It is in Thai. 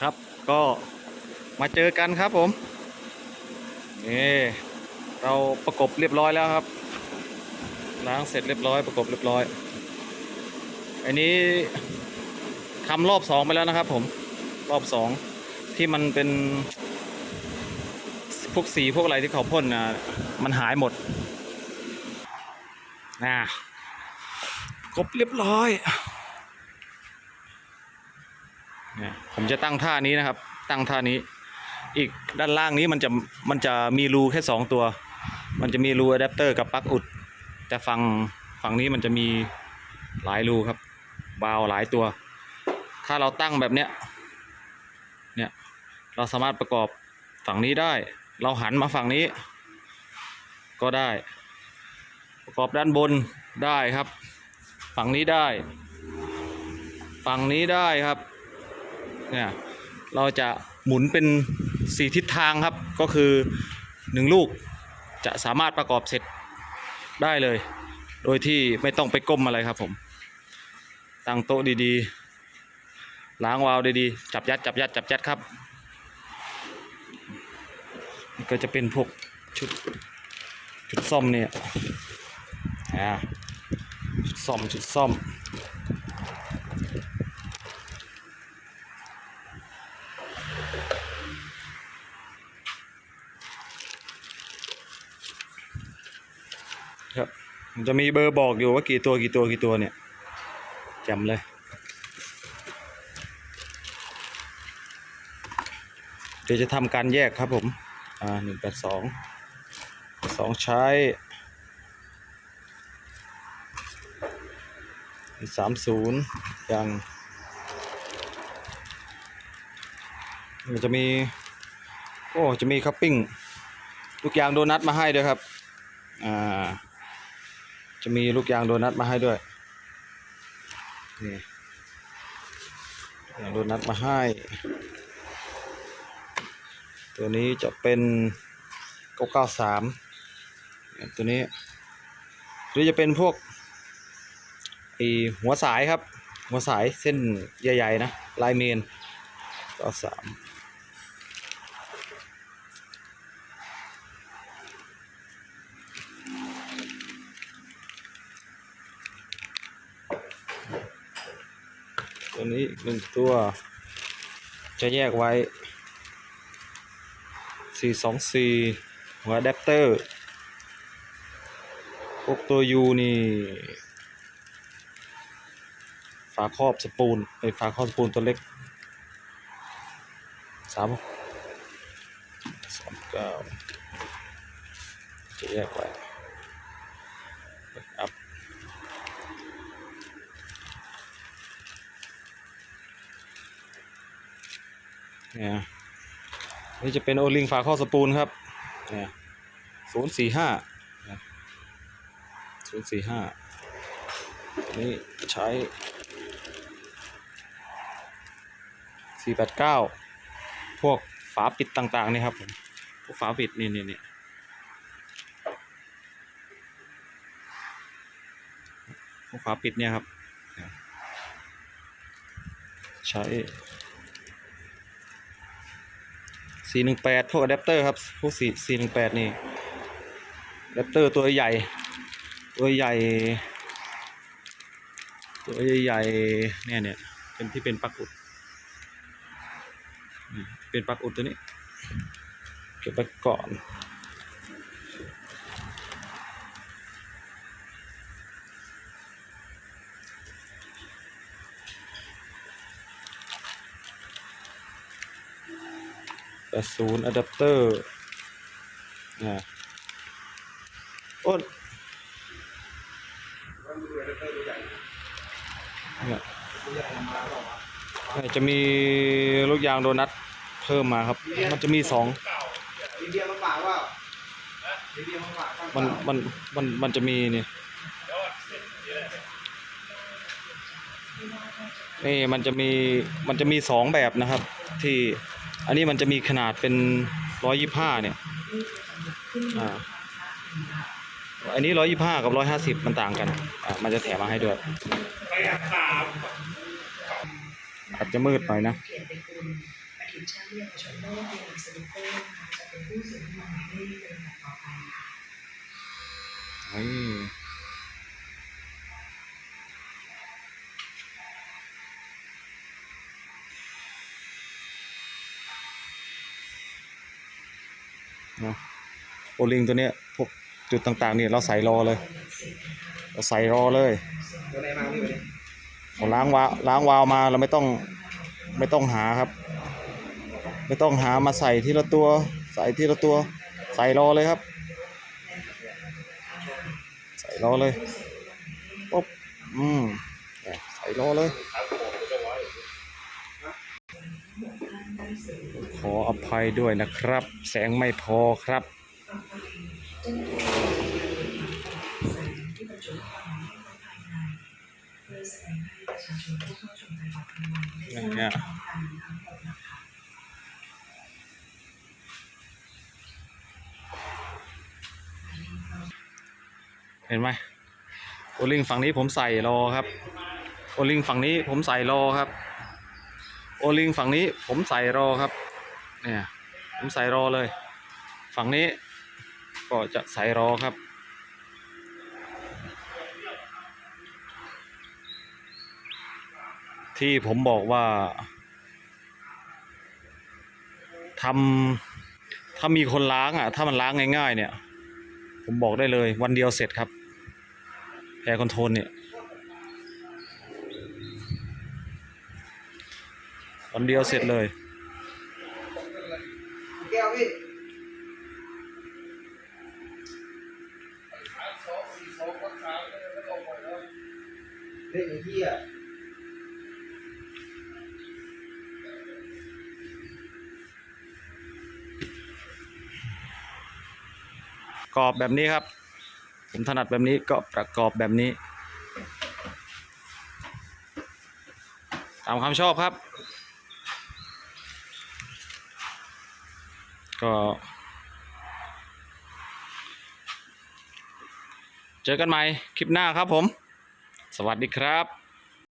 ครับ ก็มาเจอกันครับผมนี่เราประกบเรียบร้อยแล้วครับ ล้างเสร็จเรียบร้อย ประกบเรียบร้อย อันนี้ทำรอบสองไปแล้วนะครับ ผมรอบสองที่มันเป็น พวกสีพวกอะไรที่เขาพ่นนะมันหายหมดนะครบเรียบร้อย เนี่ยผมจะตั้งท่านี้นะครับ ตั้งท่านี้ อีกด้านล่างนี้มันจะมันจะมีรูแค่สองตัว มันจะมีรูอะแดปเตอร์กับปลั๊กอุด แต่ฝั่งฝั่งนี้มันจะมีหลายรูครับวาวหลายตัว ถ้าเราตั้งแบบเนี้ยเนี่ยเราสามารถประกอบฝั่งนี้ได้ เราหันมาฝั่งนี้ ก็ได้ ประกอบด้านบนได้ครับ ฝั่งนี้ได้ ฝั่งนี้ได้ครับ เนี่ยเราจะหมุนเป็นสี่ทิศทางครับ ก็คือหนึ่งลูกจะสามารถประกอบเสร็จได้เลย โดยที่ไม่ต้องไปก้มอะไรครับผม ตั้งโต๊ะดีๆ ล้างวาล์วดีๆ จับยัดจับยัดจับยัดครับ ก็จะเป็นพวกชุดชุดซ่อมเนี่ยอ่าชุดซ่อมชุดซ่อม ครับมันจะมีเบอร์บอกอยู่ว่ากี่ตัวกี่ตัวกี่ตัวเนี่ยจำเลยเดี๋ยวจะทำการแยกครับผม อ่าหนึ่งแปดสองสองใช้สามศูนย์ยังมันจะมี โอ้ จะมีคัพปิ้ง ลูกยางโดนัทมาให้ด้วยครับ อ่า จะมีลูกยางโดนัทมาให้ด้วยนี่ยางโดนัทมาให้ ตัวนี้จะเป็น993ตัวนี้หรือจะเป็นพวกไอหัวสายครับ หัวสายเส้นใหญ่ ๆ นะ ลายเมน93 ตัวนี้หนึ่งตัว จะแยกไว้ 424 หัวอะแดปเตอร์พวกตัว U นี่ ฝาครอบสปูลไอฝาครอบสปูลตัวเล็กสามสามเก้าจะแยกไว้ เนี่ยนี่จะเป็นโอลิงฝาข้อสปูลครับเนี่ยศูนย์สี่ห้าศูนย์สี่ห้านี่ใช้สี่แปดเก้าพวกฝาปิดต่างๆนี่ครับผมพวกฝาปิดนี่นี่นี่พวกฝาปิดเนี่ยครับ ใช้ สี่หนึ่งแปดพวกอะแดปเตอร์ครับพวกสี่สี่หนึ่งแปดนี่อะแดปเตอร์ตัวใหญ่ ตัวใหญ่ ตัวใหญ่ๆเนี่ยเนี่ยเป็นที่เป็นปลั๊กอุด เป็นปลั๊กอุดตัวนี้เก็บไปก่อน แปดศูนย์อะแดปเตอร์นะอ้นเนี่ยจะมีลูกยางโดนัทเพิ่มมาครับ มันจะมีสองมันมันมันมันจะมีนี่ นี่มันจะมีมันจะมีสองแบบนะครับ ที่อันนี้มันจะมีขนาดเป็นร้อยยี่ห้าเนี่ยอ่าอันนี้ร้อยยี่ห้ากับร้อยห้าสิบมันต่างกันอ่ามันจะแถมมาให้ด้วยอาจจะมืดหน่อยนะเปลี่ยนเป็นคุณ ผิดแจ้งเรียกประชาชนได้ว่าเป็นสลิปเปอร์นะคะจะเป็นผู้เสียหายให้เป็นแบบต่อไปค่ะ นี่เนาะโอลิงตัวเนี้ยพวกจุดต่างๆเนี่ยเราใส่รอเลย เราใส่รอเลยเราล้างวาล์วล้างวาวมาเราไม่ต้องไม่ต้องหาครับ ไม่ต้องหามาใส่ทีละตัว ใส่ทีละตัว ใส่รอเลยครับ ใส่รอเลยปุ๊บอืมใส่รอเลย ขออภัยด้วยนะครับ แสงไม่พอครับที่ประชุมความเนี่ยเห็นไหมโอลิงฝั่งนี้ผมใส่รอครับ โอลิงฝั่งนี้ผมใส่รอครับ โอลิงฝั่งนี้ผมใส่รอครับ เนี่ยผมใส่รอเลย ฝั่งนี้ก็จะใส่รอครับ ที่ผมบอกว่าทำถ้ามีคนล้างอะ ถ้ามันล้างง่ายๆ เนี่ย ผมบอกได้เลยวันเดียวเสร็จครับแอร์คอนโทรลเนี่ยวันเดียวเสร็จเลย แก้วพี่เฮ้ยไอ้เหี้ยกรอบแบบนี้ครับ ผมถนัดแบบนี้ก็ประกอบแบบนี้ ตามความชอบครับ ก็ เจอกันใหม่คลิปหน้าครับผม สวัสดีครับ